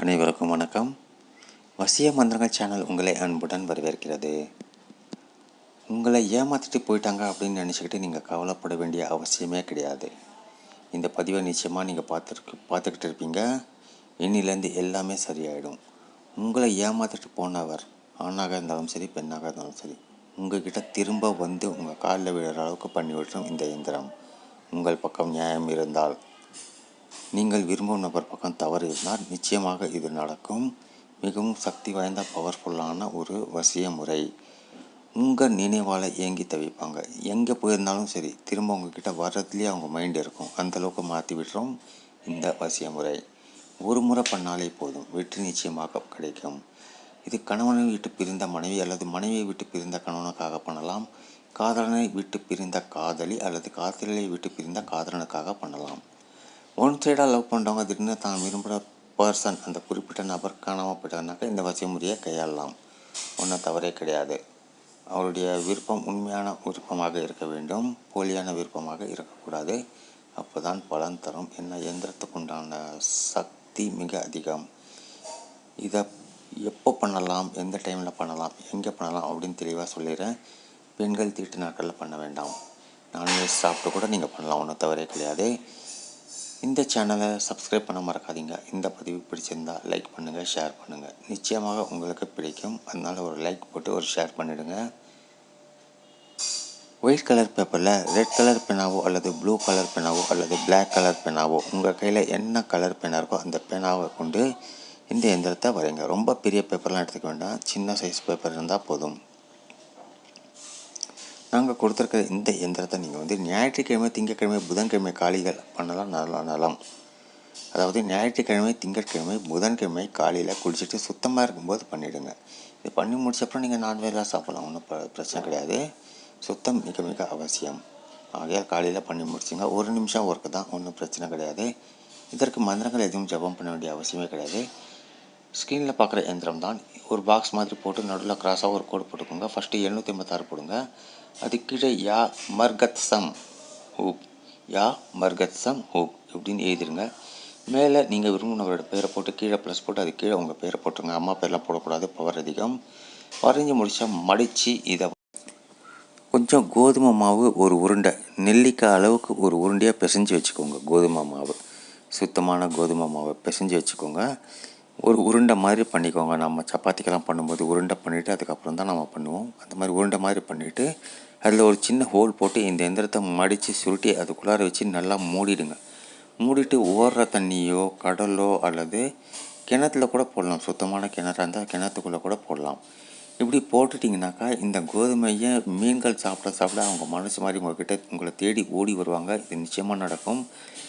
அனைவருக்கும் வணக்கம். வசிய மந்திரங்கள் சேனல் உங்களை அன்புடன் வரவேற்கிறது. உங்களை ஏமாற்றிட்டு போயிட்டாங்க அப்படின்னு நினச்சிக்கிட்டு நீங்கள் கவலைப்பட வேண்டிய அவசியமே கிடையாது. இந்த பதிவை நிச்சயமாக நீங்கள் பார்த்துருக்கு பார்த்துக்கிட்டு இருப்பீங்க. இன்னிலேருந்து எல்லாமே சரியாயிடும். உங்களை ஏமாற்றிட்டு போனவர் ஆணாக இருந்தாலும் சரி பெண்ணாக இருந்தாலும் சரி உங்ககிட்ட திரும்ப வந்து உங்கள் காலில் விழுற அளவுக்கு பண்ணி விட்டுரும் இந்த இயந்திரம். உங்கள் பக்கம் நியாயம் இருந்தால் நீங்கள் விரும்பும் நபர் பக்கம் தவறு இருந்தால் நிச்சயமாக இது நடக்கும். மிகவும் சக்தி வாய்ந்த பவர்ஃபுல்லான ஒரு வசிய முறை உங்கள் நினைவால் ஏங்கி தவிப்பாங்க. எங்கே போயிருந்தாலும் சரி திரும்ப உங்ககிட்ட வர்றதுலேயே அவங்க மைண்ட் இருக்கும். அந்தளவுக்கு மாற்றி விட்டுரும் இந்த வசிய முறை ஒரு முறை பண்ணாலே போதும். வெற்றி நிச்சயமாக கிடைக்கும். இது கணவனை விட்டு பிரிந்த மனைவி அல்லது மனைவியை விட்டு பிரிந்த கணவனுக்காக பண்ணலாம். காதலனை விட்டு பிரிந்த காதலி அல்லது காதலியை விட்டு பிரிந்த காதலனுக்காக பண்ணலாம். ஒன் சைடாக லவ் பண்ணுறவங்க திடீர்னு தான் விரும்புகிற பர்சன் அந்த குறிப்பிட்ட நபர் காணாமல் போயிட்டாங்கனாக்கா இந்த வசிய முறையை கையாளலாம். ஒன்றும் தவறே கிடையாது. அவருடைய விருப்பம் உண்மையான விருப்பமாக இருக்க வேண்டும். போலியான விருப்பமாக இருக்கக்கூடாது. அப்போ தான் பலன் தரும். என்ன எந்திரத்துக்குண்டான சக்தி மிக அதிகம். இதை எப்போ பண்ணலாம்? எந்த டைமில் பண்ணலாம்? எங்கே பண்ணலாம்? அப்படின்னு தெளிவாக சொல்லிடுறேன். பெண்கள் தீட்டு நாட்களில் பண்ண வேண்டாம். நான்வெஜ் சாப்பிட்டு கூட நீங்கள் பண்ணலாம். ஒன்றும் தவறே கிடையாது. இந்த சேனலை சப்ஸ்கிரைப் பண்ண மறக்காதீங்க. இந்த பதிவு பிடிச்சிருந்தால் லைக் பண்ணுங்கள் ஷேர் பண்ணுங்கள் நிச்சயமாக உங்களுக்கு பிடிக்கும். அதனால் ஒரு லைக் போட்டு ஒரு ஷேர் பண்ணிவிடுங்க ஒயிட் கலர் பேப்பரில் ரெட் கலர் பெனாவோ அல்லது ப்ளூ கலர் பெனாவோ அல்லது பிளாக் கலர் பெனாவோ உங்கள் கையில் என்ன கலர் பெனா இருக்கோ அந்த பெனாவை கொண்டு இந்த எந்திரத்தை வரைங்க. ரொம்ப பெரிய பேப்பர்லாம் எடுத்துக்க வேண்டாம். சின்ன சைஸ் பேப்பர் இருந்தால் போதும். நாங்கள் கொடுத்துருக்க இந்த எந்திரத்தை நீங்கள் வந்து ஞாயிற்றுக்கிழமை திங்கட்கிழமை புதன்கிழமை காலைகள் பண்ணலாம் நல்லா நலம் அதாவது ஞாயிற்றுக்கிழமை திங்கட்கிழமை புதன்கிழமை காலையில் குளிச்சுட்டு சுத்தமாக இருக்கும்போது பண்ணிவிடுங்க இது பண்ணி முடிச்சப்பறம் நீங்கள் நான்வெஜ்லாம் சாப்பிட்லாம் ஒன்றும் பிரச்சனை கிடையாது. சுத்தம் மிக மிக அவசியம். ஆகையால் காலையில் பண்ணி முடிச்சுங்க. ஒரு நிமிஷம் ஒர்க்கு தான் ஒன்றும் பிரச்சனை கிடையாது. இதற்கு மந்திரங்கள் எதுவும் ஜபம் பண்ண வேண்டிய அவசியமே கிடையாது. ஸ்க்ரீனில் பார்க்குற எந்திரம் தான் ஒரு பாக்ஸ் மாதிரி போட்டு நடுவில் கிராஸாக ஒரு கோடு போட்டுக்கோங்க. ஃபஸ்ட்டு எழுநூற்றி ஐம்பத்தாறு போடுங்க. அது கீழே யா மர்கத் சம் ஹூப். யா மர்கத் சம் ஹூப் இப்படின்னு எழுதிருங்க. மேலே நீங்கள் விரும்பினவரோட பேரை போட்டு கீழே ப்ளஸ் போட்டு அது கீழே உங்கள் பேரை போட்டுருங்க. அம்மா பேரெலாம் போடக்கூடாது. பவர் அதிகம். வரைஞ்சி முடித்தா மடித்து இதை கொஞ்சம் கோதுமை மாவு ஒரு உருண்டை நெல்லிக்காய் அளவுக்கு ஒரு உருண்டையாக பிசைஞ்சு வச்சுக்கோங்க. கோதுமை மாவு. சுத்தமான கோதுமை மாவை பிசைஞ்சு வச்சுக்கோங்க. ஒரு உருண்டை மாதிரி பண்ணிக்கோங்க. நம்ம சப்பாத்திக்கெல்லாம் பண்ணும்போது உருண்டை பண்ணிவிட்டு அதுக்கப்புறம் தான் நம்ம பண்ணுவோம். அந்த மாதிரி உருண்டை மாதிரி பண்ணிவிட்டு அதில் ஒரு சின்ன ஹோல் போட்டு இந்த எந்திரத்தை மடித்து சுருட்டி அதுக்குள்ளார வச்சு நல்லா மூடிடுங்க. மூடிட்டு ஓடுற தண்ணியோ கடலோ அல்லது கிணத்துல கூட போடலாம். சுத்தமான கிணறா இருந்தால் கிணத்துக்குள்ளே கூட போடலாம். இப்படி போட்டுட்டிங்கனாக்கா இந்த கோதுமையை மீன்கள் சாப்பிட சாப்பிட அவங்க மனசு மாதிரி உங்கள்கிட்ட உங்களை தேடி ஓடி வருவாங்க. இது நிச்சயமாக நடக்கும்.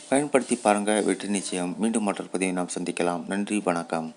பயன்படுத்தி பாருங்கள் வெற்றி நிச்சயம். மீண்டும் மற்றொரு பதிவை நாம் சந்திக்கலாம். நன்றி வணக்கம்.